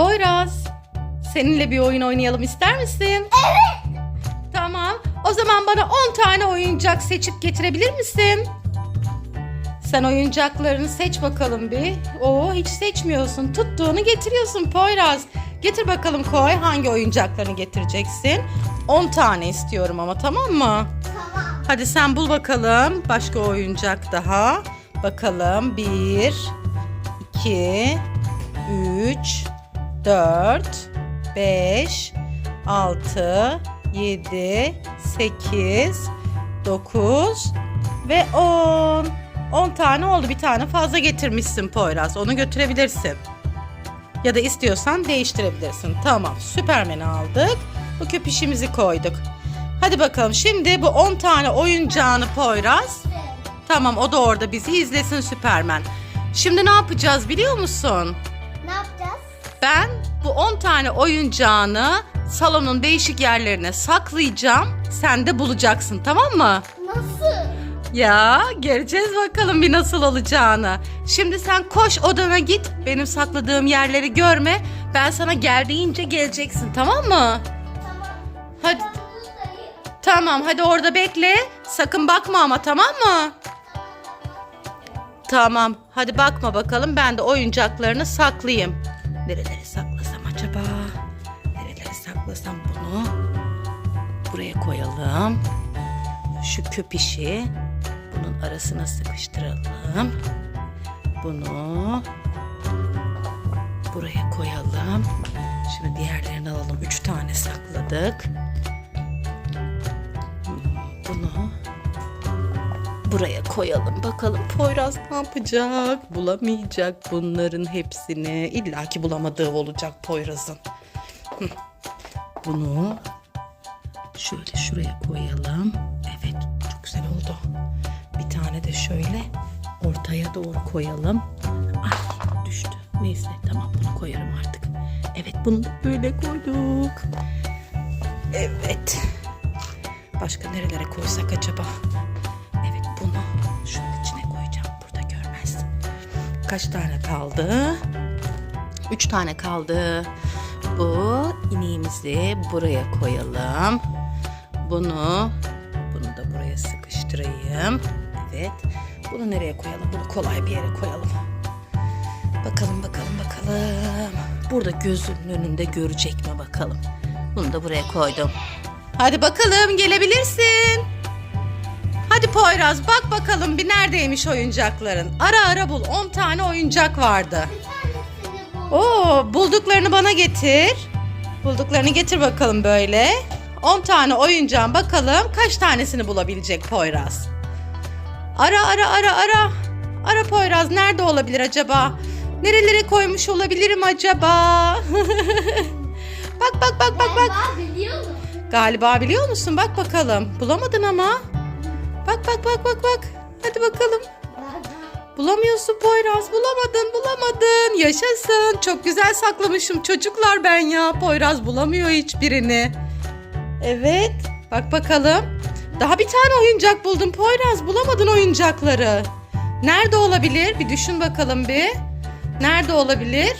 Poyraz, seninle bir oyun oynayalım ister misin? Evet. Tamam. O zaman bana 10 tane oyuncak seçip getirebilir misin? Sen oyuncaklarını seç bakalım bir. Oo hiç seçmiyorsun. Tuttuğunu getiriyorsun Poyraz. Getir bakalım koy. Hangi oyuncaklarını getireceksin? 10 tane istiyorum ama tamam mı? Tamam. Hadi sen bul bakalım. Başka oyuncak daha. Bakalım. 1, 2, 3, 4, 5, 6, 7, 8, 9 ve 10. 10 tane oldu. Bir tane fazla getirmişsin Poyraz. Onu götürebilirsin. Ya da istiyorsan değiştirebilirsin. Tamam. Süpermen'i aldık. Bu köpüşümüzü koyduk. Hadi bakalım. Şimdi bu 10 tane oyuncağını Poyraz. Tamam o da orada bizi izlesin Süpermen. Şimdi ne yapacağız biliyor musun? Ne yapacağız? Ben bu 10 tane oyuncağını salonun değişik yerlerine saklayacağım. Sen de bulacaksın tamam mı? Nasıl? Ya göreceğiz bakalım bir nasıl olacağını. Şimdi sen koş odana git. Benim sakladığım yerleri görme. Ben sana gel deyince geleceksin tamam mı? Tamam. Hadi tamam hadi orada bekle. Sakın bakma ama tamam mı? Tamam hadi bakma bakalım ben de oyuncaklarını saklayayım. Saklasam acaba? Saklasam bunu? Buraya koyalım. Şu köpişi bunun arasına sıkıştıralım. Bunu buraya koyalım. Şimdi diğerlerini alalım. Üç tane sakladık. Bunu buraya koyalım. Bakalım Poyraz ne yapacak? Bulamayacak bunların hepsini. İlla ki bulamadığı olacak Poyraz'ın. Bunu şöyle şuraya koyalım. Evet çok güzel oldu. Bir tane de şöyle ortaya doğru koyalım. Ay düştü. Neyse tamam bunu koyarım artık. Evet bunu da böyle koyduk. Evet. Başka nerelere koysak acaba? Evet bunu şunun içine koyacağım. Burada görmez. Kaç tane kaldı? Üç tane kaldı. Bu ineğimizi buraya koyalım. Bunu bunu da buraya sıkıştırayım. Evet. Bunu nereye koyalım? Bunu kolay bir yere koyalım. Bakalım bakalım bakalım. Burada gözünün önünde görecek mi bakalım. Bunu da buraya koydum. Hadi bakalım gelebilirsin. Hadi Poyraz bak bakalım bir neredeymiş oyuncakların. Ara ara bul. 10 tane oyuncak vardı. Oo, bulduklarını bana getir. Bulduklarını getir bakalım böyle. 10 tane oyuncağın bakalım kaç tanesini bulabilecek Poyraz. Ara ara ara ara. Ara Poyraz nerede olabilir acaba? Nerelere koymuş olabilirim acaba? bak bak bak bak bak. Galiba biliyor musun? Bak bakalım. Bulamadın ama. Bak bak bak bak bak. Hadi bakalım. Bulamıyorsun Poyraz. Bulamadın, bulamadın. Yaşasın. Çok güzel saklamışım çocuklar ben ya. Poyraz bulamıyor hiçbirini. Evet. Bak bakalım. Daha bir tane oyuncak buldum Poyraz. Bulamadın oyuncakları. Nerede olabilir? Bir düşün bakalım bir. Nerede olabilir?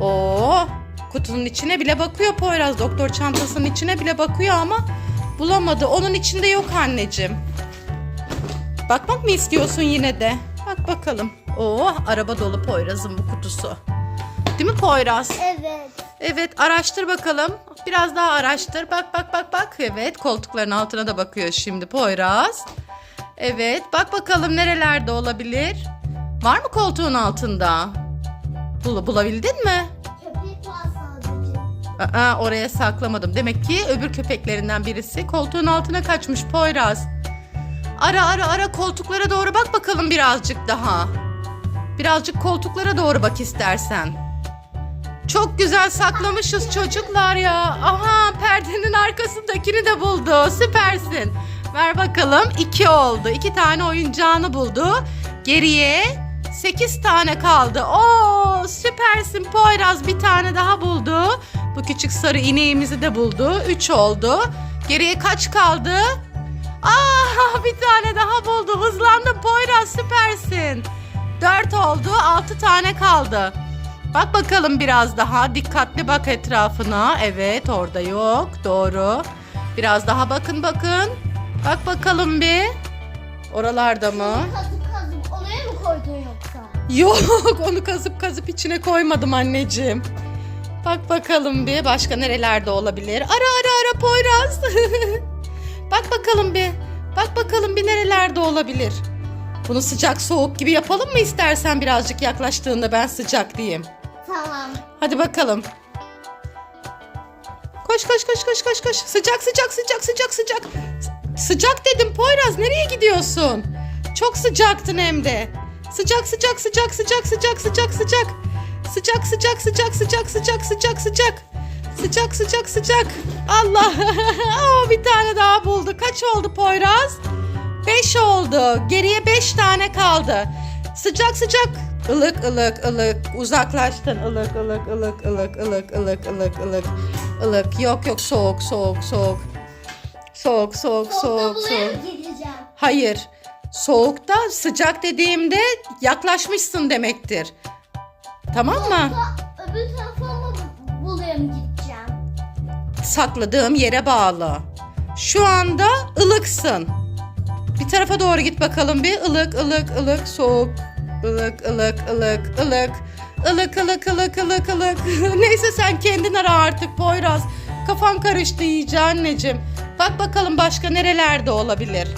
Oo, kutunun içine bile bakıyor Poyraz. Doktor çantasının içine bile bakıyor ama bulamadı. Onun içinde yok anneciğim. Bakmak mı istiyorsun yine de? Bak bakalım. Oo, araba dolu Poyraz'ın bu kutusu. Değil mi Poyraz? Evet. Evet, araştır bakalım. Biraz daha araştır. Bak bak bak bak. Evet, koltukların altına da bakıyor şimdi Poyraz. Evet, bak bakalım nerelerde olabilir? Var mı koltuğun altında? Bul bulabildin mi? Köpek var sadece. Aa, oraya saklamadım. Demek ki öbür köpeklerinden birisi koltuğun altına kaçmış Poyraz. Ara ara ara koltuklara doğru bak bakalım birazcık daha. Birazcık koltuklara doğru bak istersen. Çok güzel saklamışız çocuklar ya. Aha perdenin arkasındakini de buldu. Süpersin. Ver bakalım. iki oldu. İki tane oyuncağını buldu. Geriye sekiz tane kaldı. Oo süpersin Poyraz bir tane daha buldu. Bu küçük sarı ineğimizi de buldu. Üç oldu. Geriye kaç kaldı? Aa bir tane daha buldu. Hızlandın Poyraz süpersin. Dört oldu. Altı tane kaldı. Bak bakalım biraz daha. Dikkatli bak etrafına. Evet orada yok. Doğru. Biraz daha bakın bakın. Bak bakalım bir. Oralarda mı? Kazıp kazıp oraya mı koydun yoksa? Yok onu kazıp kazıp içine koymadım anneciğim. Bak bakalım bir başka nerelerde olabilir? Ara ara ara Poyraz. Bak bakalım bir. Bak bakalım bir nerelerde olabilir. Bunu sıcak soğuk gibi yapalım mı istersen birazcık yaklaştığında ben sıcak diyeyim. Tamam. Hadi bakalım. Koş koş koş koş koş koş. Sıcak sıcak sıcak sıcak sıcak. Sıcak dedim Poyraz nereye gidiyorsun? Çok sıcaktın hem de. Sıcak sıcak sıcak sıcak sıcak sıcak sıcak. Sıcak sıcak sıcak sıcak sıcak sıcak sıcak. Sıcak Sıcak sıcak sıcak. Allah. Aa, bir tane daha buldu. Kaç oldu Poyraz? 5 oldu. Geriye 5 tane kaldı. Sıcak sıcak. Ilık ılık ılık. Uzaklaştın. Ilık ılık ılık ılık ılık ılık ılık ılık. Ilık. Yok yok soğuk soğuk soğuk. Soğuk soğuk soğuk soğuk. Hayır. Soğukta sıcak dediğimde yaklaşmışsın demektir. Tamam mı? Sakladığım yere bağlı. Şu anda ılıksın. Bir tarafa doğru git bakalım bir. Ilık, ılık, ılık, soğuk. Ilık, ılık, ılık, ılık. Ilık, ılık, ılık, ılık, ılık. Neyse sen kendin ara artık Poyraz. Kafan karıştı iyice anneciğim. Bak bakalım başka nerelerde olabilir.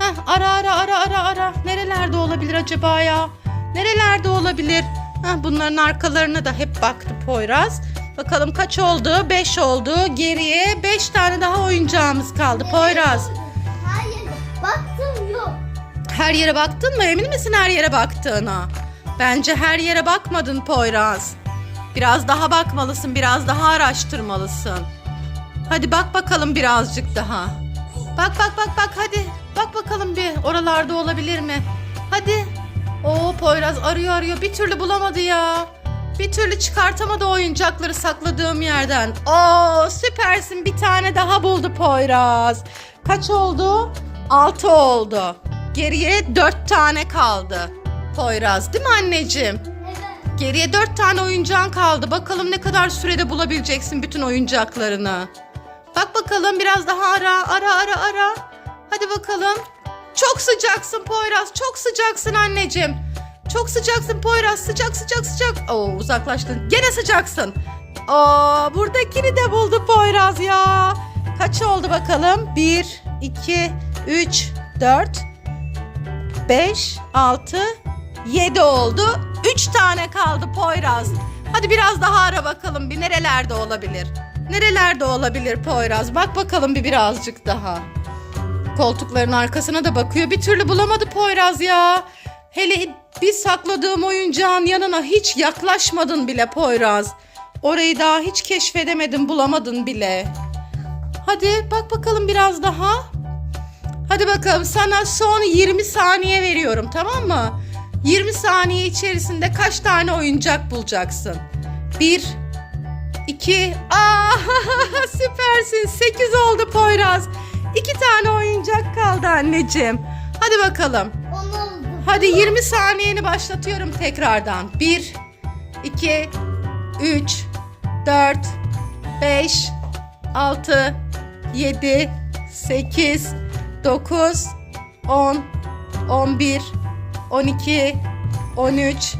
Heh, ara ara ara ara ara. Nerelerde olabilir acaba ya? Nerelerde olabilir? Heh, bunların arkalarına da hep baktı Poyraz. Bakalım kaç oldu? 5 oldu. Geriye 5 tane daha oyuncağımız kaldı Poyraz. Hayır. Baktım yok. Her yere baktın mı? Emin misin her yere baktığına? Bence her yere bakmadın Poyraz. Biraz daha bakmalısın, biraz daha araştırmalısın. Hadi bak bakalım birazcık daha. Bak bak bak bak hadi. Bak bakalım bir oralarda olabilir mi? Hadi. Oo Poyraz arıyor arıyor bir türlü bulamadı ya. Bir türlü çıkartamadı oyuncakları sakladığım yerden. Oo süpersin bir tane daha buldu Poyraz. Kaç oldu? 6 oldu. Geriye 4 tane kaldı. Poyraz değil mi anneciğim? Evet. Geriye 4 tane oyuncağın kaldı. Bakalım ne kadar sürede bulabileceksin bütün oyuncaklarını. Bak bakalım biraz daha ara ara ara ara. Hadi bakalım. Çok sıcaksın Poyraz. Çok sıcaksın anneciğim. Çok sıcaksın Poyraz. Sıcak sıcak sıcak. Oo uzaklaştın. Gene sıcaksın. Aa buradakini de buldu Poyraz ya. Kaç oldu bakalım? 1, 2, 3, 4, 5, 6, 7 oldu. 3 tane kaldı Poyraz. Hadi biraz daha ara bakalım bir nerelerde olabilir. Nerelerde olabilir Poyraz? Bak bakalım bir birazcık daha. Koltukların arkasına da bakıyor. Bir türlü bulamadı Poyraz ya. Hele bir sakladığım oyuncağın yanına hiç yaklaşmadın bile Poyraz. Orayı daha hiç keşfedemedin, bulamadın bile. Hadi bak bakalım biraz daha. Hadi bakalım sana son 20 saniye veriyorum tamam mı? 20 saniye içerisinde kaç tane oyuncak bulacaksın? 1 2 Aa süpersin. 8 oldu Poyraz. 2 tane oyuncak kaldı anneciğim. Hadi bakalım. Hadi 20 saniyeni başlatıyorum tekrardan. 1 2 3 4 5 6 7 8 9 10 11 12 13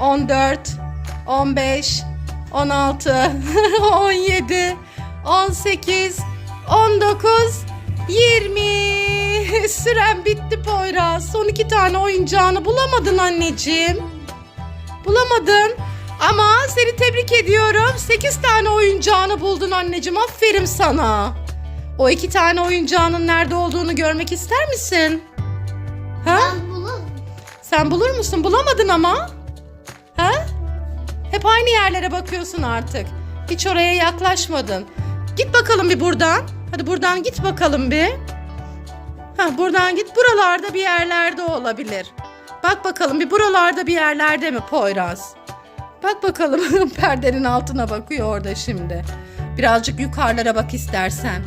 14 15 16 17 18 19 20 Süren bitti Poyraz. Son iki tane oyuncağını bulamadın anneciğim. Bulamadın. Ama seni tebrik ediyorum. 8 tane oyuncağını buldun anneciğim. Aferin sana. O iki tane oyuncağının nerede olduğunu görmek ister misin? Ha? Ben bulurum. Sen bulur musun? Bulamadın ama. Ha? Hep aynı yerlere bakıyorsun artık. Hiç oraya yaklaşmadın. Git bakalım bir buradan. Hadi buradan git bakalım bir. Ha buradan git. Buralarda bir yerlerde olabilir. Bak bakalım bir buralarda bir yerlerde mi Poyraz? Bak bakalım perdenin altına bakıyor orada şimdi. Birazcık yukarılara bak istersen.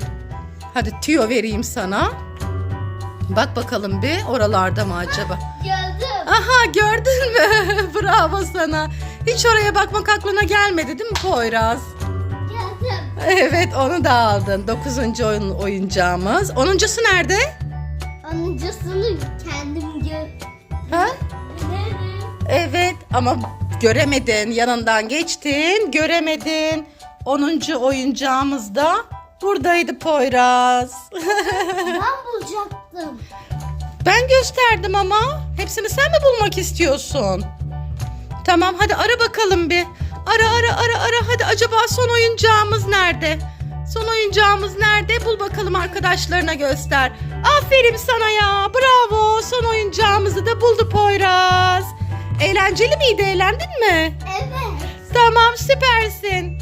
Hadi tüyo vereyim sana. Bak bakalım bir oralarda mı acaba? Gördüm. Aha gördün mü? Bravo sana. Hiç oraya bakmak aklına gelmedi değil mi Poyraz? Geldim. Evet onu da aldın. Dokuzuncu oyun, oyuncağımız. Onuncusu nerede? Onuncusunu kendim gö- Ha? Evet ama göremedin. Yanından geçtin. Göremedin. Onuncu oyuncağımız da buradaydı Poyraz. Ben bulacaktım. ben gösterdim ama. Hepsini sen mi bulmak istiyorsun? Tamam hadi ara bakalım bir. Ara ara ara ara hadi acaba son oyuncağımız nerede? Son oyuncağımız nerede? Bul bakalım arkadaşlarına göster. Aferin sana ya. Bravo. Son oyuncağımızı da buldu Poyraz. Eğlenceli miydi? Eğlendin mi? Evet. Tamam süpersin.